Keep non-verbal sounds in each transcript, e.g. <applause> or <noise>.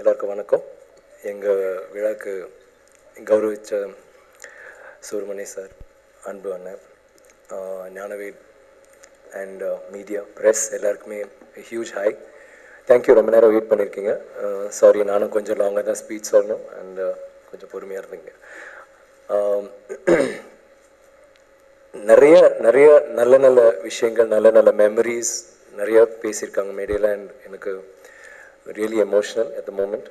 எல்லாருக்கும் வணக்கம். எங்கள் விழாக்கு கௌரவித்த சுப்ரமணி சார் அன்பு அண்ணன் ஆஹ் ஞானவேல் அண்ட் மீடியா ப்ரெஸ் எல்லாருக்குமே ஹியூஜ் ஹாய் தேங்க்யூ ரொம்ப நேரம் வெயிட் பண்ணியிருக்கீங்க சாரி நானும் கொஞ்சம் லாங்காக தான் ஸ்பீச் சொல்லணும். அண்ட் கொஞ்சம் பொறுமையாக இருந்தீங்க. நிறைய நிறைய நல்ல நல்ல விஷயங்கள் நல்ல நல்ல மெமரிஸ் நிறைய பேசியிருக்காங்க மேடையில் அண்ட் எனக்கு really emotional at the moment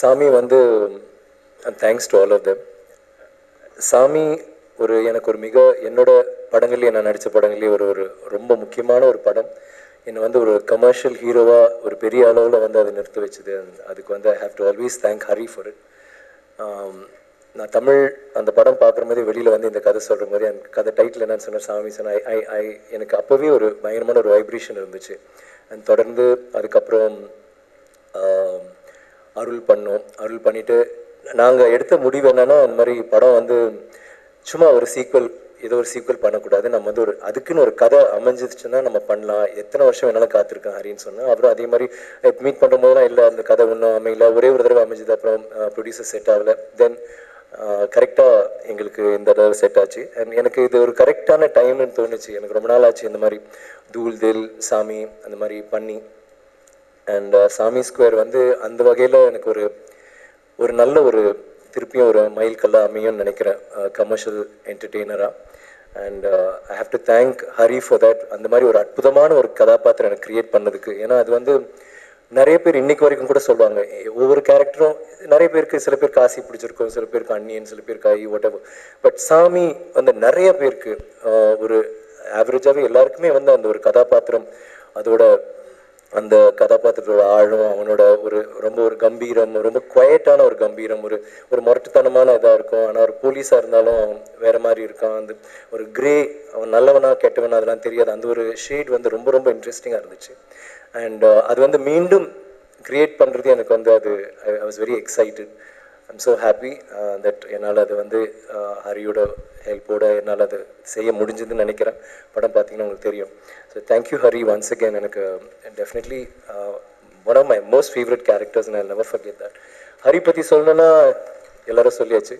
Saamy வந்து thanks to all of them Saamy ஒரு எனக்கு ஒரு மிக என்னோட படங்கள்லேயே நான் நடித்த படங்கள்லேயே ஒரு ஒரு ரொம்ப முக்கியமான ஒரு படம். என்னை வந்து ஒரு கமர்ஷியல் ஹீரோவாக ஒரு பெரிய அளவில் வந்து அதை நிறுத்த வச்சுது. அதுக்கு வந்து I have to always thank Hari for it நான் தமிழ் அந்த படம் பார்க்குற மாதிரி வெளியில் வந்து இந்த கதை சொல்கிற மாதிரி அந்த கதை டைட்டில் என்னன்னு சொன்னேன் சாமி சொன்ன ஐ ஐ ஐ எனக்கு அப்போவே ஒரு பயங்கரமான ஒரு வைப்ரேஷன் இருந்துச்சு. அண்ட் தொடர்ந்து அதுக்கப்புறம் அருள் பண்ணோம். அருள் பண்ணிவிட்டு நாங்கள் எடுத்த முடிவு என்னென்னா இந்த மாதிரி படம் வந்து சும்மா ஒரு சீக்வல் ஏதோ ஒரு சீக்வல் பண்ணக்கூடாது. நம்ம வந்து ஒரு அதுக்குன்னு ஒரு கதை அமைஞ்சிச்சுன்னா நம்ம பண்ணலாம். எத்தனை வருஷம் வேணாலும் காத்திருக்கேன் ஹரின்னு சொன்னால் அப்புறம் அதே மாதிரி மீட் பண்ணும் போதெல்லாம் இல்லை அந்த கதை ஒன்றும் அமையல. ஒரே ஒரு தடவை அமைஞ்சது அப்புறம் ப்ரொடியூசர் செட் ஆகல. தென் கரெக்டாக எங்களுக்கு இந்த தடவை செட் ஆச்சு. அண்ட் எனக்கு இது ஒரு கரெக்டான டைம்னு தோணுச்சு. எனக்கு ரொம்ப நாள் ஆச்சு இந்த மாதிரி தூள் தில் சாமி அந்த மாதிரி பண்ணி. அண்ட் சாமி ஸ்கொயர் வந்து அந்த வகையில் எனக்கு ஒரு ஒரு நல்ல ஒரு திருப்பியும் ஒரு மைல் கல்லாக அமையும்னு நினைக்கிறேன். Commercial என்டர்டெய்னராக and I have to thank Hari for that அந்த மாதிரி ஒரு அற்புதமான ஒரு கதாபாத்திரம் எனக்கு கிரியேட் பண்ணதுக்கு. ஏன்னா அது வந்து நிறைய பேர் இன்னைக்கு வரைக்கும் கூட சொல்லுவாங்க ஒவ்வொரு கேரக்டரும் நிறைய பேருக்கு சில பேருக்கு காசி பிடிச்சிருக்கும் சில பேருக்கு அன்னியன் சில பேருக்கு ஐ ஒட் பட் சாமி வந்து நிறைய பேருக்கு ஒரு ஆவரேஜாகவே எல்லாருக்குமே வந்து அந்த ஒரு கதாபாத்திரம் அதோட அந்த கதாபாத்திரத்தோட ஆழம் அவனோட ஒரு ரொம்ப ஒரு கம்பீரம் ரொம்ப குவைட்டான ஒரு கம்பீரம் ஒரு ஒரு முரட்டுத்தனமான இதாக இருக்கும். ஆனால் ஒரு போலீஸாக இருந்தாலும் அவன் வேற மாதிரி இருக்கான். அந்த ஒரு கிரே அவன் நல்லவனா கெட்டவனா அதெல்லாம் தெரியாது. அந்த ஒரு ஷேட் வந்து ரொம்ப ரொம்ப இன்ட்ரெஸ்டிங்காக இருந்துச்சு. அண்ட் uh, அது வந்து மீண்டும் கிரியேட் பண்ணுறது எனக்கு வந்து அது I was very excited I'm so happy that என்னால் அது வந்து uh, ஹரியோட ஹெல்ப்போட என்னால் அது செய்ய முடிஞ்சதுன்னு நினைக்கிறேன். படம் பார்த்தீங்கன்னா உங்களுக்கு தெரியும். So thank you Hari once again எனக்கு definitely one of my most favourite characters நான் நெவர் ஃபர்கெட் தட் ஹரி பற்றி சொல்லணும்னா எல்லாரும் சொல்லியாச்சு.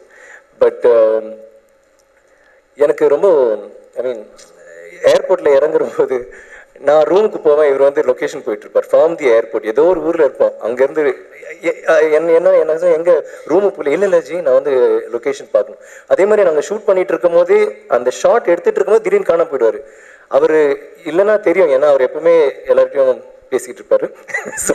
பட் um, எனக்கு ரொம்ப ஐ மீன் ஏர்போர்ட்டில் இறங்குற போது நான் ரூமுக்கு போவேன் இவர் வந்து லொக்கேஷன் போயிட்டு இருப்பார் ஃபார்ம் தி ஏர்போர்ட் ஏதோ ஒரு ஊரில் இருப்போம் அங்கேருந்து என்ன என்ன என்ன எங்கள் எங்க ரூமுக்கு போல இல்லை இல்லை ஜி நான் வந்து லொக்கேஷன் பார்க்கணும். அதே மாதிரி நாங்கள் ஷூட் பண்ணிட்டு இருக்கும் போது அந்த ஷாட் எடுத்துட்டு இருக்கும்போது திடீர்னு காண போயிடுவார். அவர் இல்லைன்னா தெரியும். ஏன்னா அவர் எப்பவுமே எல்லார்ட்டையும் பேசிக்கிட்டு இருப்பாரு ஸோ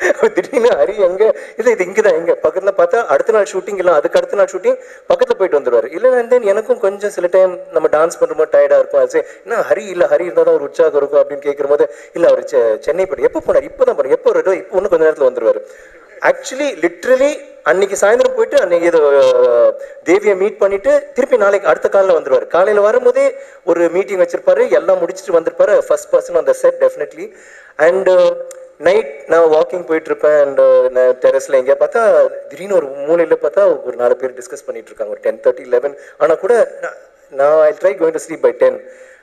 <laughs> திடீர்னு ஹரி எங்க? இல்லை இது இங்கே. தான் எங்க பக்கத்தில் பார்த்தா அடுத்த நாள் ஷூட்டிங் இல்லை அதுக்கு அடுத்த நாள் ஷூட்டிங் பக்கத்தில் போயிட்டு வந்துடுவார். இல்லை தென் எனக்கும் கொஞ்சம் சில டைம் நம்ம டான்ஸ் பண்ணுறோமோ டயர்டாக இருக்கும். அது என்ன ஹரி இல்லை ஹரி இருந்தால் தான் ஒரு உற்சாகம் இருக்கும். அப்படின்னு கேட்குற போது இல்லை அவர் செ- சென்னை போய் எப்போ போனார்? இப்போ தான் போனார். எப்போ வருவார்? இப்போ இன்னும் கொஞ்ச நேரத்தில் வந்துடுவார். ஆக்சுவலி லிட்ரலி அன்னைக்கு சாயந்தரம் போயிட்டு அன்னைக்கு ஏதோ தேவியை மீட் பண்ணிட்டு திருப்பி நாளைக்கு அடுத்த காலையில் வந்துடுவார் காலையில் வரும்போதே ஒரு மீட்டிங் வச்சிருப்பாரு. எல்லாம் முடிச்சுட்டு வந்திருப்பாரு. ஃபர்ஸ்ட் பர்சன் அந்த செட் டெஃபினெட்லி அண்ட் நைட் நான் வாக்கிங் போயிட்டு இருப்பேன் அண்ட் நான் டெரஸ்ல எங்கேயா பார்த்தா திடீர்னு ஒரு மூலையில் பார்த்தா ஒரு நாலு பேர் டிஸ்கஸ் பண்ணிட்டு இருக்காங்க ஒரு டென் தேர்ட்டி லெவன் ஆனால் கூட நான்- நான் I try going to sleep by ten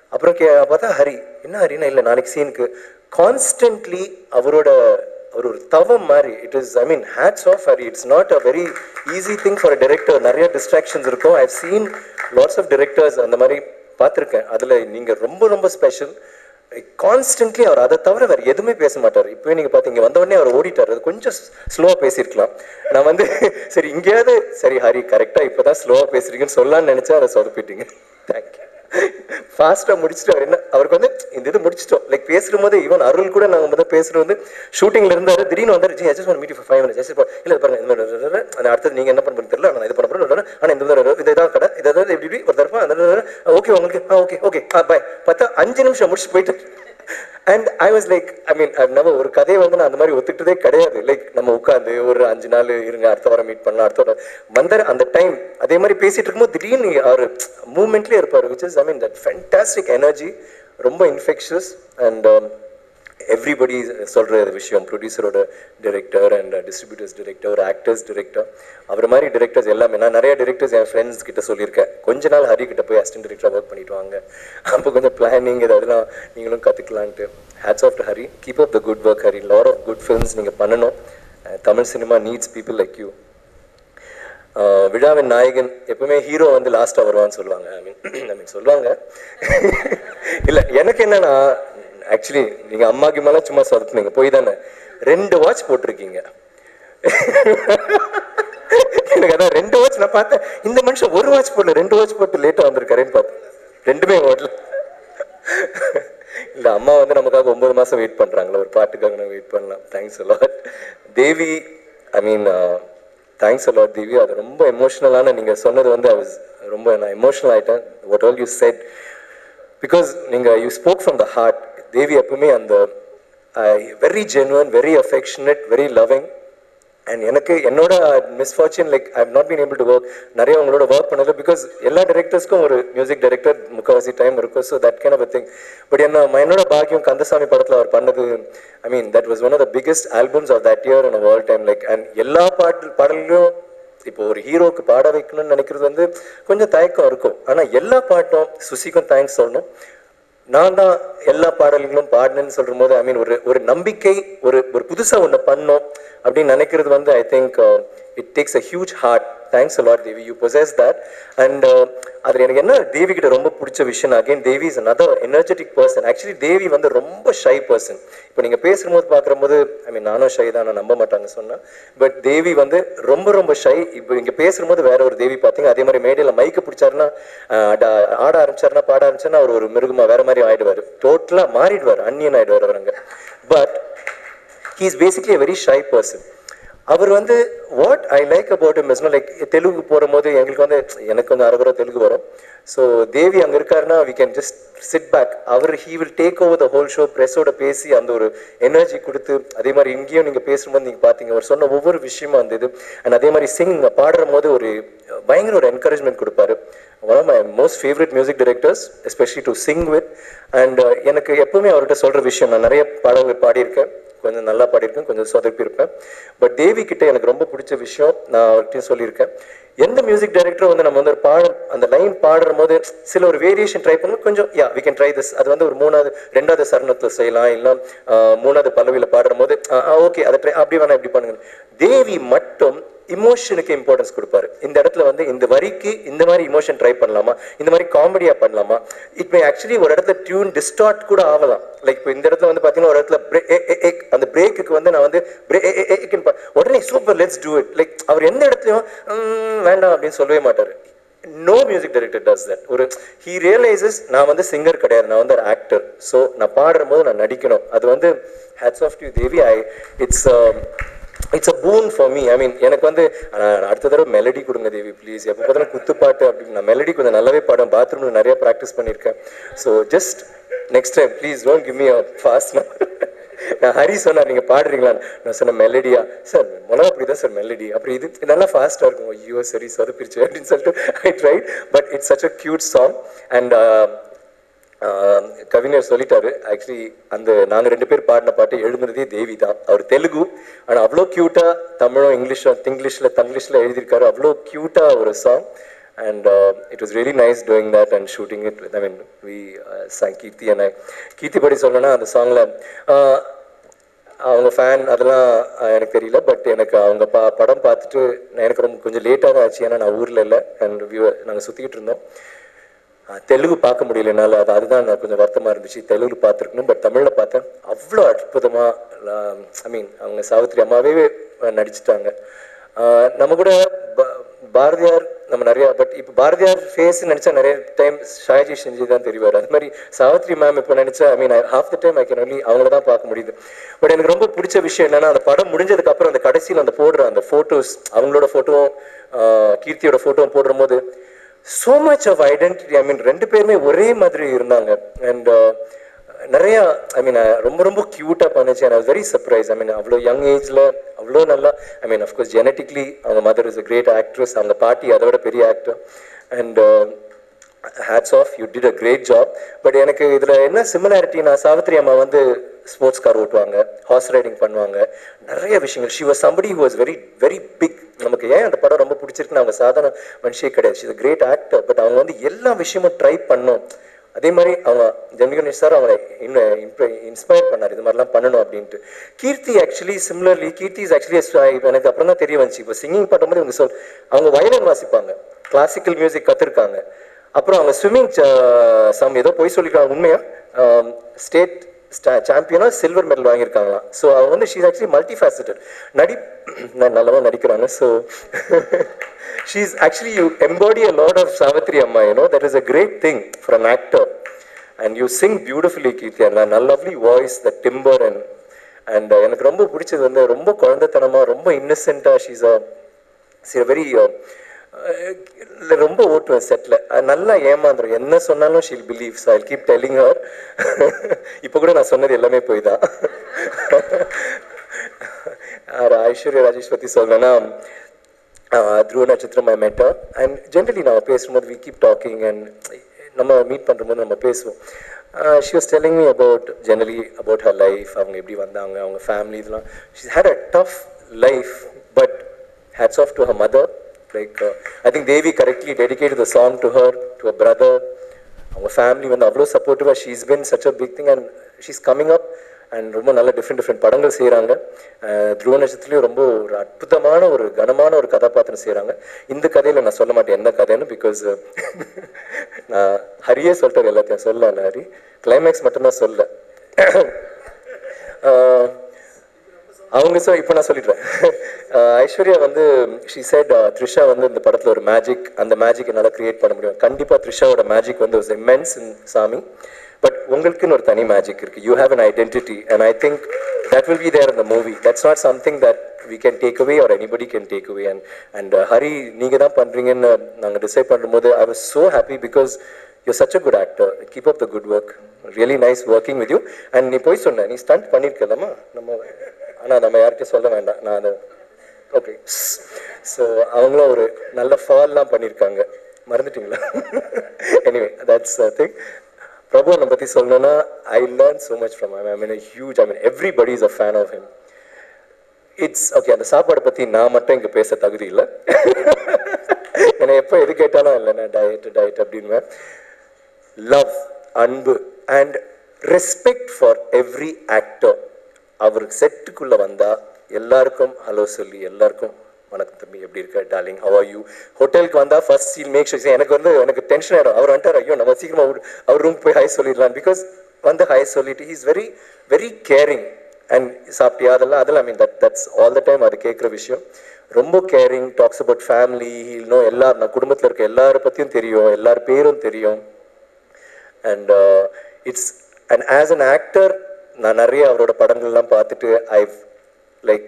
அப்புறம் கே பார்த்தா ஹரி என்ன ஹரினா? இல்லை நாளைக்கு சீனுக்கு கான்ஸ்டன்ட்லி அவரோட அவர் ஒரு தவம் மாதிரி. It is I mean hats off Hari it's not a very easy thing for director நிறைய டிஸ்ட்ராக்ஷன்ஸ் இருக்கும். I seen lots of directors அந்த மாதிரி பார்த்துருக்கேன். அதில் நீங்கள் ரொம்ப ரொம்ப ஸ்பெஷல் கான்ஸ்டன்ட்லி அவர் அதை தவிர வேறு எதுவுமே பேச மாட்டார். இப்போவே நீங்கள் பார்த்தீங்க வந்த உடனே அவர் ஓடிட்டார். அது கொஞ்சம் ஸ்லோவாக பேசியிருக்கலாம். நான் வந்து சரி இங்கேயாவது சரி ஹரி கரெக்டாக இப்போ தான் ஸ்லோவாக பேசுறீங்கன்னு சொல்லலாம்னு நினச்சா அதை சொதப்பிட்டீங்க. தேங்க்யூ ஃபாஸ்ட்டாக முடிச்சுட்டு அவர் என்ன அவருக்கு வந்து இந்த இது முடிச்சிட்டோம். லைக் பேசுற போது ஈவன் அருள் கூட நாங்கள் வந்து பேசுறது வந்து ஷூட்டிங்ல இருந்தாரு திடீர்னு வந்தாரு ji just one five minutes just இல்லை பாருங்க இந்த மாதிரி அந்த அடுத்தது நீங்கள் என்ன பண்ண தெரியல நான் இது பண்ண போகிறேன் ஆனால் இந்த மாதிரி இது இதான் கடை இது இதாவது இப்படி இப்படி ஒரு தரப்பா அந்த ஓகே உங்களுக்கு ஆ ஓகே ஓகே ஆ பாய் பார்த்தா அஞ்சு நிமிஷம் முடிச்சு போயிட்டு and I was like I mean நம்ம ஒரு கதையை வந்து நான் அந்த மாதிரி ஒத்துக்கிட்டதே கிடையாது. லைக் நம்ம உட்காந்து ஒரு அஞ்சு நாள் இருங்க அடுத்த வாரம் மீட் பண்ணலாம் அடுத்த வாரம். வந்தார் அந்த டைம் அதே மாதிரி பேசிட்டு இருக்கும்போது திடீர்னு அவர் மூமெண்ட்லேயே இருப்பார் which is I mean that fantastic energy ரொம்ப இன்ஃபெக்ஷஸ் அண்ட் எவ்ரிபடி சொல்கிற விஷயம் ப்ரொடியூசரோட டிரெக்டர் அண்ட் டிஸ்ட்ரிபியூட்டர்ஸ் டிரெக்டர் ஒரு ஆக்டர்ஸ் டிரெக்டர் அவர் மாதிரி டிரெக்டர்ஸ் எல்லாமே நான் நிறைய டிரெக்டர்ஸ் என் ஃப்ரெண்ட்ஸ் கிட்ட சொல்லியிருக்கேன். கொஞ்ச நாள் ஹரி கிட்ட போய் அசிஸ்டன்ட் டிரெக்டராக ஒர்க் பண்ணிட்டு வாங்க. அப்போ கொஞ்சம் பிளானிங் இதெல்லாம் நீங்களும் கற்றுக்கலான்ட்டு hats off to Hari. Keep up the good work Hari. Lot of good films நீங்கள் பண்ணணும். Tamil cinema needs people like you விழாவின் நாயகன் எப்பவுமே ஹீரோ வந்து லாஸ்டா வருவான்னு சொல்லுவாங்க. ஐ மீன் ஐ மீன் சொல்லுவாங்க. <laughs> இல்ல எனக்கு என்னன்னா ஆக்சுவலி நீங்க அம்மாக்கு மேலே சும்மா சொதப்புனீங்க போய் தானே ரெண்டு வாட்ச் போட்டிருக்கீங்க. <laughs> எனக்கு அதான் ரெண்டு வாட்ச் நான் பார்த்தேன். இந்த மனுஷன் ஒரு வாட்ச் போடல ரெண்டு வாட்ச் போட்டு லேட்டா வந்திருக்காருன்னு பார்த்தேன். ரெண்டுமே ஓடல. <laughs> இல்ல அம்மா வந்து நமக்காக ஒன்பது மாசம் வெயிட் பண்றாங்களா ஒரு பாட்டுக்காக நான் வெயிட் பண்ணலாம். Thanks a lot Devi I mean thanks a lot Devi அது ரொம்ப எமோஷ்னலான நீங்கள் சொன்னது வந்து ஐ வாஸ் ரொம்ப நான் எமோஷனல் ஆகிட்டேன் what all you said because நீங்கள் you spoke from the heart Devi எப்பவுமே அந்த very genuine very affectionate very loving and எனக்கு என்னோட misfortune like I not been able to work நிறைய உங்களோட ஒர்க் பண்ணது பிகாஸ் எல்லா டேரக்டர்ஸ்க்கும் ஒரு மியூசிக் டைரக்டர் முக்கால்வாசி டைம் இருக்கும். So that can of thing but என்ன என்னோட பாக்கியம் கந்தசாமி படத்தில் அவர் பண்ணது I mean that was one of the biggest albums of that year in world time like and எல்லா பாட்டு பாடல்களும் இப்போ ஒரு ஹீரோக்கு பாட வைக்கணும்னு நினைக்கிறது வந்து கொஞ்சம் தயக்கம் இருக்கும். ஆனால் எல்லா பாட்டும் சுசிக்கும் தேங்க்ஸ் சொல்லணும். நான் தான் எல்லா பாடல்களும் பாடினேன்னு சொல்லும் போது ஐ மீன் ஒரு ஒரு நம்பிக்கை ஒரு ஒரு புதுசா ஒன்று பண்ணோம் அப்படின்னு நினைக்கிறது வந்து I think it takes a huge heart thanks a lot Devi you possess that and அதில் எனக்கு என்ன தேவி கிட்ட ரொம்ப பிடிச்ச விஷயம் again Devi is another energetic person actually Devi வந்து ரொம்ப ஷை பர்சன் இப்போ நீங்கள் பேசும்போது பார்க்கும்போது ஐ மீன் நானும் ஷை தான் நான் நம்ப மாட்டாங்க சொன்னேன். பட் தேவி வந்து ரொம்ப ரொம்ப ஷை இப்போ இங்கே பேசும்போது வேற ஒரு தேவி பார்த்தீங்க. அதே மாதிரி மேடையில் மைக்கு பிடிச்சாருன்னா ஆட ஆட ஆரம்பிச்சாருன்னா பாட ஆரம்பிச்சாருன்னா அவர் ஒரு மிருகமாக வேற மாதிரி ஆயிடுவார். டோட்டலாக மாறிடுவார். அன்னியன் ஆயிடுவார் அவருங்க but he is basically very shy person அவர் வந்து what I like about him like Telugu போகும்போது எங்களுக்கு வந்து எனக்கு வந்து அரைகுறை தெலுங்கு வரும். ஸோ தேவி அங்கே இருக்காருன்னா we can just sit back our he will take over the whole show ப்ரெஸ்ஸோட பேசி அந்த ஒரு எனர்ஜி கொடுத்து அதே மாதிரி இங்கேயும் நீங்கள் பேசும்போது நீங்கள் பார்த்தீங்க அவர் சொன்ன ஒவ்வொரு விஷயமும் அந்த இது. அண்ட் அதே மாதிரி சிங் பாடுற போது ஒரு பயங்கர ஒரு என்கரேஜ்மெண்ட் கொடுப்பாரு. One of my most favourite music directors especially to sing with and எனக்கு எப்பவுமே அவர்கிட்ட சொல்கிற விஷயம் நான் நிறைய பாடல்கள் பாடியிருக்கேன். கொஞ்சம் நல்லா பாடியிருக்கேன் கொஞ்சம் சொதப்பியிருப்பேன். பட் தேவி கிட்ட எனக்கு ரொம்ப பிடிச்ச விஷயம் நான் அவர்கிட்டயும் சொல்லியிருக்கேன். எந்த மியூசிக் டைரக்டரும் வந்து நம்ம வந்து ஒரு பாடல் அந்த லைன் பாடுற போது சில ஒரு வேரியேஷன் ட்ரை பண்ணணும் கொஞ்சம் yeah we can try this அது வந்து ஒரு மூணாவது ரெண்டாவது சரணத்தில் செய்யலாம். இல்லை மூணாவது பல்லவியில் பாடுற போது ஓகே அதை ட்ரை அப்படி வேணா இப்படி பண்ணுங்க. தேவி மட்டும் இமோஷனுக்கு இம்பார்ட்டன்ஸ் கொடுப்பாரு. இந்த இடத்துல வந்து இந்த வரிக்கு இந்த மாதிரி இமோஷன் ட்ரை பண்ணலாமா? இந்த மாதிரி காமெடியா பண்ணலாமா? இட் மே ஆக்சுவலி ஒரு இடத்துல டியூன் டிஸ்டார்ட் கூட ஆகலாம். லைக் இப்போ இந்த இடத்துல வந்து பார்த்தீங்கன்னா ஒரு இடத்துல break- eh, eh, eh, அந்த பிரேக்குக்கு வந்து நான் வந்து ஏ- உடனே super let's do it like அவர் எந்த இடத்துலையும் வேண்டாம் அப்படின்னு சொல்லவே மாட்டாரு. No music director does that ஒரு ஹீ ரியலைசஸ் நான் வந்து சிங்கர் கிடையாது நான் வந்து ஒரு ஆக்டர் ஸோ நான் பாடுற போது நான் நடிக்கணும். அது வந்து hats off to Devi I it's it's a boon for me I mean எனக்கு வந்து அடுத்த தடவை மெலடி கொடுங்க தேவி ப்ளீஸ் எப்போ பார்த்தாலும் குத்துப்பாட்டு அப்படின்னு. நான் மெலடி கொஞ்சம் நல்லாவே பாடம் பாத்ரூமில் நிறைய ப்ராக்டிஸ் பண்ணியிருக்கேன். So just next time please don't give me a fast நான் ஹரி சொன்னார் நீங்கள் பாடுறீங்களா? நான் சொன்னேன் மெலடியா. சார் மிளகா அப்படி தான் சார் மெலடி. அப்புறம் இது நல்லா ஃபாஸ்ட்டாக இருக்கும். ஐயோ சரி சொதப்பிருச்சு அப்படின்னு சொல்லிட்டு I tried but it's such a cute song and ah கவிஞர் சொல்லிட்டாரு ஆக்சுவலி அந்த நாங்க ரெண்டு பேர் பாடின பாட்டு எழுதுனதே தேவி தான். அவர் தெலுங்கு ஆனா அவ்வளோ கியூட்டா தமிழும் இங்கிலீஷும் திங்கிலீஷ்ல தங்கிலீஷ்ல எழுதியிருக்காரு. அவ்வளோ கியூட்டா ஒரு song and it was really nice doing that and shooting it I mean we sang Keerthy என்ன கீர்த்தி படி சொல்லணும்னா அந்த சாங்ல uh, அவங்க ஃபேன் அதெல்லாம் uh, எனக்கு தெரியல பட் எனக்கு அவங்க பா படம் பார்த்துட்டு நான் எனக்கு ரொம்ப கொஞ்சம் லேட்டாக தான் ஆச்சு. ஏன்னா நான் ஊரில் இல்லை. அண்ட் வியூ நாங்கள் சுற்றிக்கிட்டு இருந்தோம். தெலுங்கு பார்க்க முடியல என்னால். அது அதுதான் நான் கொஞ்சம் வருத்தமாக இருந்துச்சு. தெலுங்கு பார்த்துருக்கணும் பட் தமிழில் பார்த்தேன். அவ்வளோ அற்புதமாக ஐ um, மீன் அவங்க சாவித்திரி அம்மாவே நடிச்சிட்டாங்க. நம்ம கூட பாரதியார் நம்ம நிறையா பட் இப்போ பாரதியார் ஃபேஸ் நினச்சா நிறைய டைம் ஷாஜி செஞ்சு தான் தெரிவார். அது மாதிரி சாவித்ரி மேம் இப்போ நினச்சா I mean half the time I can only அவங்கள தான் பார்க்க முடியுது. பட் எனக்கு ரொம்ப பிடிச்ச விஷயம் என்னன்னா அந்த படம் முடிஞ்சதுக்கு அப்புறம் அந்த கடைசியில் அந்த போடுற அந்த ஃபோட்டோஸ் அவங்களோட ஃபோட்டோவும் கீர்த்தியோட ஃபோட்டோவும் போடுற போது so much of identity I mean ரெண்டு பேருமே ஒரே மாதிரி இருந்தாங்க. அண்ட் நிறைய ஐ மீன் ரொம்ப ரொம்ப க்யூட்டாக பண்ணுச்சு. And very surprise I mean அவ்வளோ யங் ஏஜில் அவ்வளோ நல்லா I mean of course genetically அவங்க mother is a great actress அவங்க பாட்டி அதை விட பெரிய actor and hats off you did a great job but எனக்கு இதில் என்ன சிமிலாரிட்டினா சாவித்ரி அம்மா வந்து ஸ்போர்ட்ஸ் கார் ஓட்டுவாங்க ஹார்ஸ் ரைடிங் பண்ணுவாங்க. நிறைய விஷயங்கள். She was somebody who was very very big நமக்கு ஏன் அந்த படம் ரொம்ப பிடிச்சிருக்குன்னு அவங்க சாதாரண மனுஷே கிடையாது. ஷி கிரேட் ஆக்டர் பட் அவங்க வந்து எல்லா விஷயமும் ட்ரை பண்ணோம். அதே மாதிரி அவங்க ஜெமிகணேஷ் சார் அவங்களை இன்னும் இன்ஸ்பயர் பண்ணார். இது மாதிரிலாம் பண்ணணும் அப்படின்ட்டு. Keerthy actually similarly Keerthy is actually எனக்கு அப்புறம் தான் தெரிய வந்துச்சு. இப்போ சிங்கிங் பண்ணும்போது இவங்க சொல் அவங்க வயலின் வாசிப்பாங்க. கிளாசிக்கல் மியூசிக் கற்றுருக்காங்க அப்புறம் அவங்க ஸ்விம்மிங் சம் ஏதோ போய் சொல்லிக்கிறாங்க உண்மையாக ஸ்டேட் சாம்பியனாக சில்வர் மெடல் வாங்கியிருக்காங்களாம். ஸோ அவங்க வந்து ஷீஸ் ஆக்சுவலி மல்டி ஃபேசட்டட் நடி <clears throat> நான் நல்லவா நடிக்கிறாங்க so she's actually you embody a lot of Savitri அம்மா you know that is a great thing for an actor and you sing beautifully Keerthy and நல்ல lovely voice the timbre and and எனக்கு ரொம்ப பிடிச்சது வந்து ரொம்ப குழந்தைத்தனமா ரொம்ப இன்னசென்ட்டாக ஷீஸ் அ சி வெரி இல்லை ரொம்ப ஓட்டுவேன் செட்டில் நல்லா ஏமாந்துடும் என்ன சொன்னாலும் she'll believe I keep telling her இப்போ கூட நான் சொன்னது எல்லாமே போய் தான் ஐஸ்வர்யா ராஜேஷ் பற்றி சொல்லணும்னா த்ரூ நட்சத்திரம் ஐ மெட்டர் அண்ட் ஜென்ரலி நம்ம பேசும்போது வி கீப் டாக்கிங் அண்ட் நம்ம மீட் பண்ணும்போது நம்ம பேசுவோம். She was telling me about generally about her life அவங்க எப்படி வந்தாங்க அவங்க ஃபேமிலி இதெல்லாம். She had a tough life but hats off to her mother like I think Devi correctly dedicate the song to her to a brother அவங்க family வந்து அவ்வளோ சப்போர்ட்டிவாக she's been such a big thing and she's coming up and ரொம்ப நல்ல different different படங்கள் செய்கிறாங்க uh, துருவ நட்சத்திரத்துலேயும் ரொம்ப ஒரு அற்புதமான ஒரு கனமான ஒரு கதாபாத்திரம் செய்கிறாங்க இந்த கதையில் நான் சொல்ல மாட்டேன் என்ன கதைன்னு பிகாஸ் uh, <laughs> நான் ஹரியே சொல்லிட்டார் எல்லாத்தையும் சொல்ல ஹரி. கிளைமேக்ஸ் மட்டும்தான் சொல்ல. <coughs> Uh, அவங்க சார் இப்போ நான் சொல்லிடுறேன். <laughs> ஐஸ்வர்யா வந்து ஷி சைட் த்ரிஷா வந்து இந்த படத்தில் ஒரு மேஜிக் அந்த மேஜிக் என்னால் கிரியேட் பண்ண முடியும். கண்டிப்பாக த்ரிஷாவோட மேஜிக் வந்து ஒரு இம்மென்ஸ் இன் சாமி. பட் உங்களுக்குன்னு ஒரு தனி மேஜிக் இருக்கு. You have an identity and I think that will be there இந்த movie that's not something that we can take away or anybody can take away and and Hari நீங்கள் தான் பண்ணுறீங்கன்னு நாங்கள் டிசைட் பண்ணும்போது I was so happy because you such a good actor keep up the good work really nice working with you and நீ போய் சொன்ன நீ stunt பண்ணியிருக்கலாமா நம்ம ஆனால் நம்ம யார்கிட்டையும் சொல்ல வேண்டாம். நான் அதை ஓகே ஸோ அவங்களும் ஒரு நல்ல ஃபால்லாம் பண்ணியிருக்காங்க. மறந்துட்டீங்களா? எனிவே தட்ஸ் திங் பிரபு அதை பற்றி சொல்லணும்னா I learn so much from I mean huge I mean everybody is a fan of him it's okay அந்த சாப்பாடை பற்றி நான் மட்டும் இங்கே பேச தகுதி இல்லை. ஏன்னா <laughs> எப்போ எது கேட்டாலும் இல்லை நான் டயட் டயட் அப்படின்னு லவ் அன்பு and respect for every actor அவர் செட்டுக்குள்ளே வந்தால் எல்லாருக்கும் ஹலோ சொல்லி எல்லாருக்கும் வணக்கம் தம்பி எப்படி இருக்க டார்லிங்? ஹவ் ஆர் யூ ஹோட்டலுக்கு வந்தால் ஃபர்ஸ்ட் சீல் மேக் ஷூர் எனக்கு வந்து எனக்கு டென்ஷன் ஆகிடும் அவர் வந்துட்டார் ஐயோ நம்ம சீக்கிரமாக அவர் அவர் ரூம் போய் ஹாய் சொல்லிடலாம். பிகாஸ் வந்து ஹாய் சொல்லிட்டு is very very caring and சாப்பிட்டியா அதெல்லாம் அதெல்லாம் I mean that that's all the time அது கேட்குற விஷயம். ரொம்ப கேரிங் டாக்ஸ் அபவுட் ஃபேமிலி இன்னும் எல்லார் நான் குடும்பத்தில் இருக்க எல்லாரை பற்றியும் தெரியும் எல்லார் பேரும் தெரியும். And it's and as an actor நான் நிறைய அவரோட படங்கள்லாம் பார்த்துட்டு I like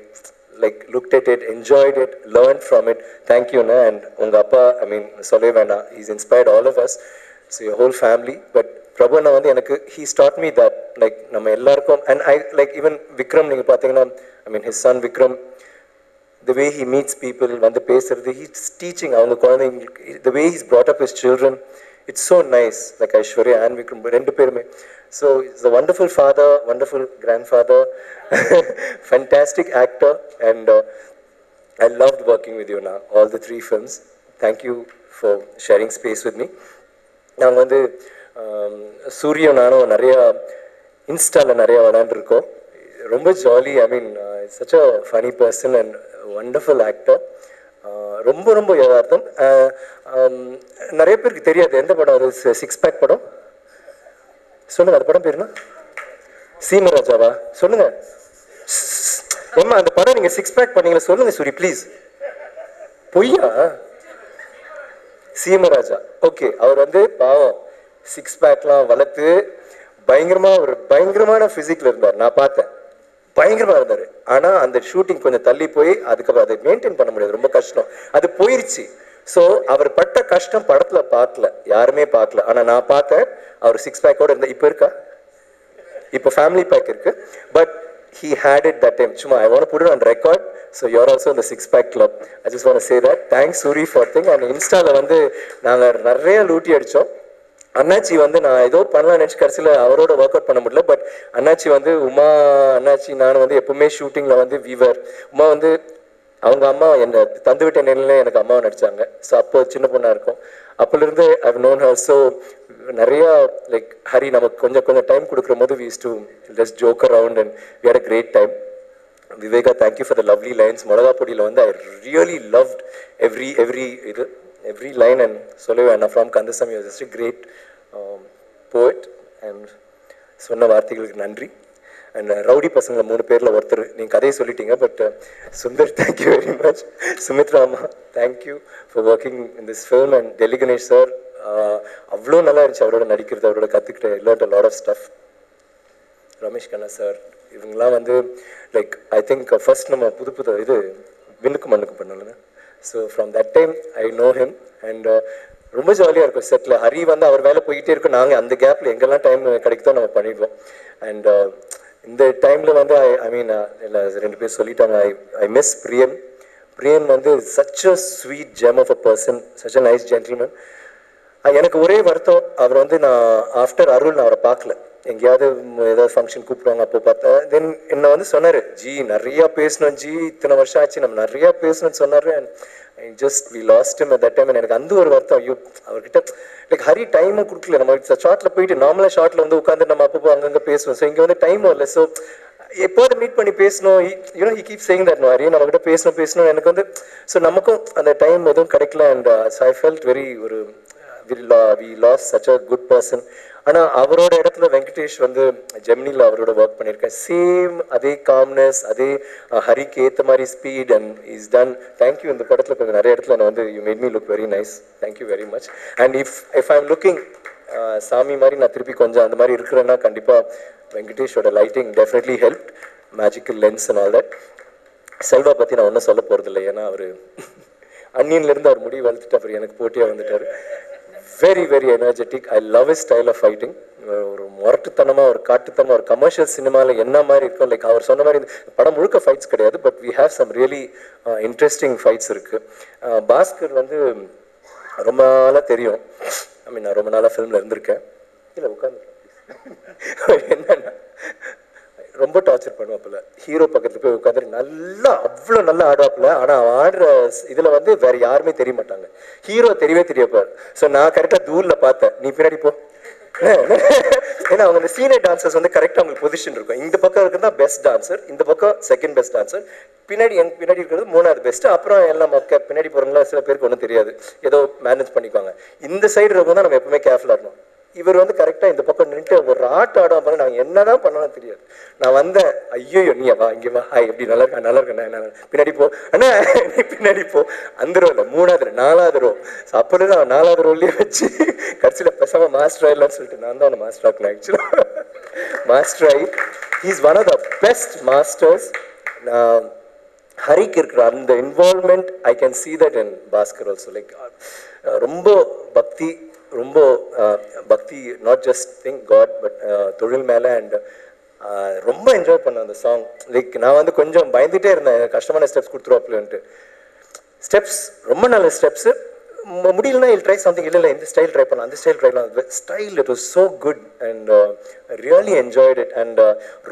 like look at it enjoyed it learn from it தேங்க்யூண்ணா அண்ட் உங்கள் அப்பா ஐ மீன் சொல்லவே வேண்டாம். Is inspired all of us so your whole family but பிரபுண்ணா வந்து எனக்கு he start me that like நம்ம எல்லாருக்கும் and I like even Vikram நீங்கள் பார்த்தீங்கன்னா I mean his son Vikram the way he meets people வந்து பேசுறது ஹீஸ் டீச்சிங் அவங்க குழந்தைங்களுக்கு the way he's brought up his children it's so nice like Aishwarya and Vikram ரெண்டு பேருமே so it's a wonderful father wonderful grand father fantastic actor and I love working with you நான் all the three films thank you for sharing space with me நாங்கள் வந்து சூரியன் நானும் நிறையா இன்ஸ்டாவில் நிறையா விளாண்டுருக்கோம் ரொம்ப jolly I mean such a funny person and wonderful actor ரொம்ப ரொம்ப யதார்த்தம். நிறைய பேருக்கு தெரியாது எந்த படம் அது சிக்ஸ் பேக் படம்? சொல்லுங்க அந்த படம் பேருனா? சீமராஜாவா? சொல்லுங்க. ஏம்மா அந்த படம் நீங்க சிக்ஸ் பேக் பண்ணீங்களா சொல்லுங்க சூரி ப்ளீஸ் பொய்யா? சீமராஜா. ஓகே அவர் வந்து பாவம் சிக்ஸ் பேக்லாம் வளர்த்து பயங்கரமா ஒரு பயங்கரமான பிசிக்ல இருந்தார். நான் பார்த்தேன். பயங்கரமா இருந்தாரு. ஆனா அந்த ஷூட்டிங் கொஞ்சம் தள்ளி போய் அதுக்கப்புறம் அதை மெயின்டைன் பண்ண முடியாது. ரொம்ப கஷ்டம். அது போயிருச்சு. ஸோ அவர் பட்ட கஷ்டம் படத்துல பார்க்கல யாருமே பார்க்கல ஆனா நான் பார்த்தேன் அவர் சிக்ஸ் பேக்கோட இருந்த இப்போ இருக்கா? இப்போ ஃபேமிலி பேக் இருக்கு. But he had it that time சும்மா I want put on record so record. Also இந்த six pack club I just club. Say that thanks Suri for thing and இன்ஸ்டாவில் வந்து நாங்கள் நிறைய லூட்டி அடித்தோம் அண்ணாச்சி வந்து நான் ஏதோ பண்ணலாம் நினச்சி கடைசியில் அவரோட ஒர்க் அவுட் பண்ண முடியல. பட் அண்ணாச்சி வந்து உமா அண்ணாச்சி நான் வந்து எப்பவுமே ஷூட்டிங்கில் வந்து வீவர் உமா வந்து அவங்க அம்மா என்னை தந்து விட்ட நிலையில எனக்கு அம்மாவை நடிச்சாங்க. ஸோ அப்போ சின்ன பொண்ணாக இருக்கும். அப்போலேருந்து ஐ நோன் ஹர் ஸோ நிறையா லைக் ஹரி நமக்கு கொஞ்சம் கொஞ்சம் டைம் கொடுக்குற போது we used to less joke around and we had a great time Viveka thank you for the lovely lines மிளகா பொடியில் வந்து I really loved every every இது. எவ்ரி லைன் அண்ட் சொல்லவே வேண்டாம் from Kandasamy just great poet and சொன்ன வார்த்தைகளுக்கு நன்றி. And rowdy uh, பசங்க மூணு பேரில் ஒருத்தர். நீங்கள் கதையை சொல்லிட்டீங்க but uh, Sundar thank you very much Sumithra அம்மா thank you for working in this film and Delhi Ganesh sir அவ்வளோ நல்லா இருந்துச்சு அவரோட நடிக்கிறது அவரோட கற்றுக்கிட்ட learnt a lot of stuff Ramesh Kanna sir இவங்கெல்லாம் வந்து லைக் ஐ திங்க் ஃபர்ஸ்ட் நம்ம புது புது இது விண்ணுக்கு மண்ணுக்கு பண்ணல so from that time I know him and ரொம்ப ஜாலியாக இருக்கும் செட்டில் ஹரி வந்து அவர் வேலை போயிட்டே இருக்கும். நாங்கள் அந்த கேப்பில் எங்கெல்லாம் டைம் கிடைக்குதோ நம்ம பண்ணிடுவோம். அண்ட் uh, இந்த டைமில் வந்து ஐ ஐ மீன் இல்லை ரெண்டு பேர் சொல்லிட்டாங்க ஐ ஐ மிஸ் பிரியன் பிரியன் வந்து such a sweet gem of a person such a nice gentleman எனக்கு ஒரே வருத்தம் அவர் வந்து நான் ஆஃப்டர் அருள் நான் அவரை பார்க்கல. எங்கேயாவது ஏதாவது ஃபங்க்ஷன் கூப்பிடுவாங்க அப்போ பார்த்தா தென் என்னை வந்து சொன்னார் ஜி நிறையா பேசணும் ஜி இத்தனை வருஷம் ஆச்சு நம்ம நிறையா பேசணும்னு சொன்னார் and I just we lost at that time எனக்கு அந்த ஒரு வருத்தம் ஐயோ அவர்கிட்ட லைக் ஹரி டைமும் கொடுக்கல நம்ம ஷார்ட்டில் போயிட்டு நார்மலாக ஷார்ட்டில் வந்து உட்காந்து நம்ம அப்பப்போ அங்கங்கே பேசுவோம் ஸோ இங்கே வந்து டைம் இல்லை ஸோ எப்போது மீட் பண்ணி பேசணும் you know he keep saying that மாதிரி நம்ம கிட்ட பேசணும் பேசணும் எனக்கு வந்து ஸோ நமக்கும் அந்த டைம் எதுவும் கிடைக்கல அண்ட் ஐ ஃபெல்ட் வெரி ஒரு we loss such a good person ஆனால் அவரோட இடத்துல வெங்கடேஷ் வந்து ஜெமினியில் அவரோட ஒர்க் பண்ணியிருக்கேன் சேம் அதே காம்னஸ் அதே ஹரிக்கு ஏற்ற மாதிரி speed and is done thank you இந்த படத்தில் கொஞ்சம் நிறைய இடத்துல நான் வந்து you made me look very nice thank you very much and if if I am looking சாமி மாதிரி நான் திருப்பி கொஞ்சம் அந்த மாதிரி இருக்கிறேன்னா கண்டிப்பாக வெங்கடேஷோட lighting definitely help magical lens and all that Selva பற்றி நான் ஒன்றும் சொல்ல போகிறதில்ல ஏன்னா அவர் <laughs> அன்னியன்லேருந்து அவர் முடி வளர்த்துட்டு அப்புறம் எனக்கு போட்டியாக வந்துட்டார். Very very energetic I love is style of fighting ஒரு முரட்டுத்தனமாக ஒரு காட்டுத்தனமாக ஒரு கமர்ஷியல் சினிமாவில் என்ன மாதிரி இருக்கும் லைக் அவர் சொன்ன மாதிரி படம் முழுக்க ஃபைட்ஸ் கிடையாது but we have some really interesting fights இருக்குது பாஸ்கர் வந்து ரொம்ப நாளாக தெரியும். ஐ மீன் நான் ரொம்ப நாளாக ஃபிலிமில் இருந்திருக்கேன். இல்லை உட்காந்து <laughs> என்னன்னா ரொம்ப டார்ச்சர் பண்ணுவாப்புல ஹீரோ பக்கத்துல போய் உட்காந்து நல்லா அவ்வளோ நல்லா ஆடுவாப்புல. ஆனா அவன் ஆடுற இதில் இதுல வந்து வேற யாருமே தெரிய மாட்டாங்க. ஹீரோ தெரியவே தெரியப்பாரு ஸோ நான் கரெக்டா தூர்ல பார்த்தேன். நீ பின்னாடி போ. ஏன்னா அவங்க சீனியர் டான்சர்ஸ் வந்து கரெக்டாக அவங்களுக்கு பொசிஷன் இருக்கும். இந்த பக்கம் இருக்கிறது தான் பெஸ்ட் டான்சர் இந்த பக்கம் செகண்ட் பெஸ்ட் டான்சர் பின்னாடி எங்க பின்னாடி இருக்கிறது மூணாவது பெஸ்ட் அப்புறம் எல்லாம் மக்க பின்னாடி போறவங்களா சில பேருக்கு ஒன்றும் தெரியாது. ஏதோ மேனேஜ் பண்ணிக்குவாங்க. இந்த சைடு இருக்கும் தான் நம்ம எப்பவுமே கேர்ஃபுல்லாக இருக்கணும் இவர் வந்து கரெக்டாக இந்த பக்கம் நின்றுட்டு ஒரு ஆட்டம் ஆடாம பாருங்க நாங்கள் என்னதான் பண்ணலாம் தெரியாது. நான் வந்தேன். ஐயோ நீ வா இங்கே வா. ஹாய் எப்படி நல்லா இருக்கா? நல்லா இருக்கேன் என்ன? பின்னாடி போ. அண்ணா நீ பின்னாடி போ. அந்த ரோல மூணாவது ரோ நாலாவது ரோ அப்படி நான் நாலாவது ரோல்லையே வச்சு கடைசியில் பெசாம மாஸ்டர் ஆயிடலாம்னு சொல்லிட்டு நான் தான் அவனை மாஸ்டர் ஆக்கணும் ஆக்சுவலாக மாஸ்டர் ஆகி he's one of the best masters நான் ஹரிக்கு இருக்கிற அந்த involvement I can see that in Bhaskar also like ரொம்ப பக்தி ரொம்ப பக்தி not just think god but தொழில் மேலே அண்ட் ரொம்ப என்ஜாய் பண்ணேன் அந்த சாங் லைக் நான் வந்து கொஞ்சம் பயந்துட்டே இருந்தேன். கஷ்டமான ஸ்டெப்ஸ் கொடுத்துருவாப்லன்ட்டு ஸ்டெப்ஸ் ரொம்ப நல்ல ஸ்டெப்ஸு முடியலனா இல் ட்ரை சம்திங் இல்லை இல்லை இந்த ஸ்டைல் ட்ரை பண்ணலாம். அந்த ஸ்டைல் ட்ரை பண்ணலாம். Style it was so good and really enjoyed it and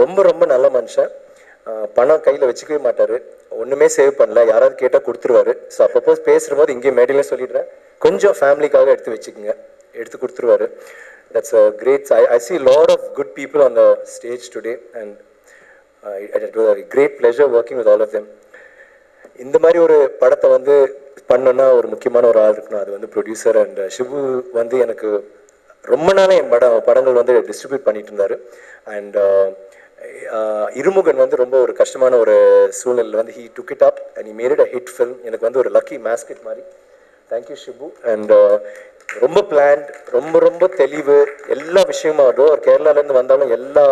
ரொம்ப ரொம்ப நல்ல மனுஷன். பணம் கையில் வச்சுக்கவே மாட்டார். ஒன்றுமே சேவ் பண்ணல. யாராவது கேட்டால் கொடுத்துருவாரு. ஸோ அப்பப்போ பேசுகிற போது இங்கே மேடையில சொல்லிடுறேன். கொஞ்சம் ஃபேமிலிக்காக எடுத்து வச்சுக்கோங்க. எடுத்து கொடுத்துருவாரு. That's a great I I see lot of good people on the stage today and it was great pleasure working with all of them இந்த மாதிரி ஒரு படத்தை வந்து பண்ணோன்னா ஒரு முக்கியமான ஒரு ஆள் இருக்கணும். அது வந்து ப்ரொடியூசர் அண்ட் ஷிபு வந்து எனக்கு ரொம்ப நாளே என் படம் படங்கள் வந்து டிஸ்ட்ரிபியூட் பண்ணிட்டு இருந்தார். அண்ட் uh, uh, இருமுகன் வந்து ரொம்ப ஒரு கஷ்டமான ஒரு சூழ்நிலையில் வந்து he took it up and he married a hit film எனக்கு வந்து ஒரு லக்கி மேஸ்கெட் மாதிரி. தேங்க்யூ ஷிபு அண்ட் ரொம்ப பிளான்ட் ரொம்ப ரொம்ப தெளிவு எல்லா விஷயமும் அதோ ஒரு கேரளாலேருந்து வந்தாலும் எல்லா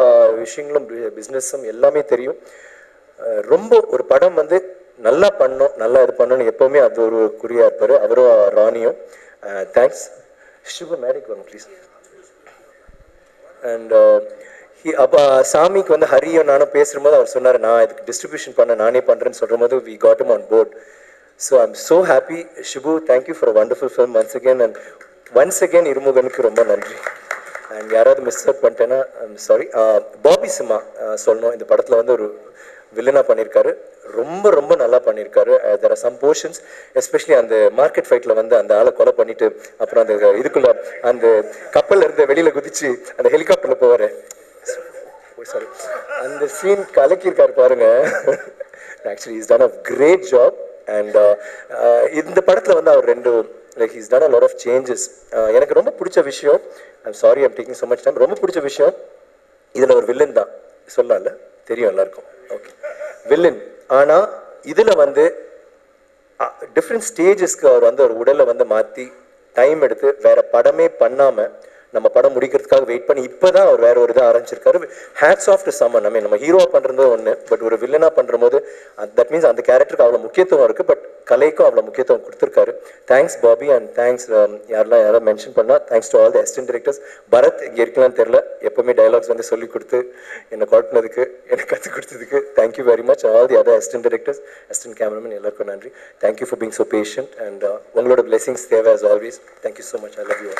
விஷயங்களும் பிஸ்னஸும் எல்லாமே தெரியும். ரொம்ப ஒரு படம் வந்து நல்லா பண்ணும் நல்லா இது பண்ணணும் எப்போவுமே அது ஒரு குறியாக இருப்பார். அவரும் ராணியும். தேங்க்ஸ் ஷிபு மேரிக் வரும் ப்ளீஸ் அண்ட் அப்போ சாமிக்கு வந்து ஹரியும் நானும் பேசும்போது அவர் சொன்னார் நான் இதுக்கு டிஸ்ட்ரிபியூஷன் பண்ண நானே பண்ணுறேன்னு சொல்கிற போது we got on board so I'm so happy Shibu thank you for wonderful film once again and once again இருமுகனுக்கு ரொம்ப நன்றி அண்ட் யாராவது மிஸ் அவுட் பண்ணிட்டேன்னா சாரி பாபி சிம்மா சொல்லணும். இந்த படத்தில் வந்து ஒரு வில்லனாக பண்ணியிருக்காரு ரொம்ப ரொம்ப நல்லா பண்ணியிருக்காரு there are some portions especially அந்த மார்க்கெட் ஃபைட்டில் வந்து அந்த ஆளை கொலை பண்ணிட்டு அப்புறம் அந்த இதுக்குள்ள அந்த கப்பலில் இருந்து வெளியில் குதிச்சு அந்த ஹெலிகாப்டரில் போவார். சாரி அந்த சீன் கலக்கியிருக்காரு பாருங்க. Actually is done a great job and uh, uh, இந்த படத்தில் வந்து அவர் ரெண்டு like is done a lot of changes எனக்கு ரொம்ப பிடிச்ச விஷயம் I'm sorry I'm taking so much time ரொம்ப பிடிச்ச விஷயம் இதில் ஒரு வில்லன் தான். சொல்லலாம்ல தெரியும் எல்லாருக்கும். ஓகே வில்லன் ஆனால் இதில் வந்து டிஃப்ரெண்ட் ஸ்டேஜஸ்க்கு அவர் வந்து ஒரு உடலை வந்து மாற்றி டைம் எடுத்து வேற படமே பண்ணாமல் நம்ம படம் முடிக்கிறதுக்காக வெயிட் பண்ணி இப்போ தான் அவர் வேற ஒரு இதாக ஆரம்பிச்சிருக்காரு. ஹேட்ஸ் ஆஃப் டு சம்மன் நம்ம நம்ம ஹீரோவாக பண்ணுறது ஒன்று பட் ஒரு வில்லனாக பண்ற போது தட் மீன்ஸ் அந்த கேரக்டருக்கு அவ்வளோ முக்கியத்துவம் இருக்கு பட் கலைக்கும் அவ்வளோ முக்கியத்துவம் கொடுத்துருக்காரு. தேங்க்ஸ் பாபி அண்ட் தேங்க்ஸ் யாரெல்லாம் யாராவது மென்ஷன் பண்ணால் thanks to all the assistant directors Bharath இங்கே இருக்கலாம்னு தெரில எப்போவுமே டைலாக்ஸ் வந்து சொல்லி கொடுத்து என்னை குழப்பினதுக்கு எனக்கு கற்றுக் கொடுத்ததுக்கு thank you very much all the other assistant directors assistant cameraman எல்லாருக்கும் நன்றி. Thank you for being so patient and உங்களோட பிளெஸிங்ஸ் தேவை as always thank you so much I love you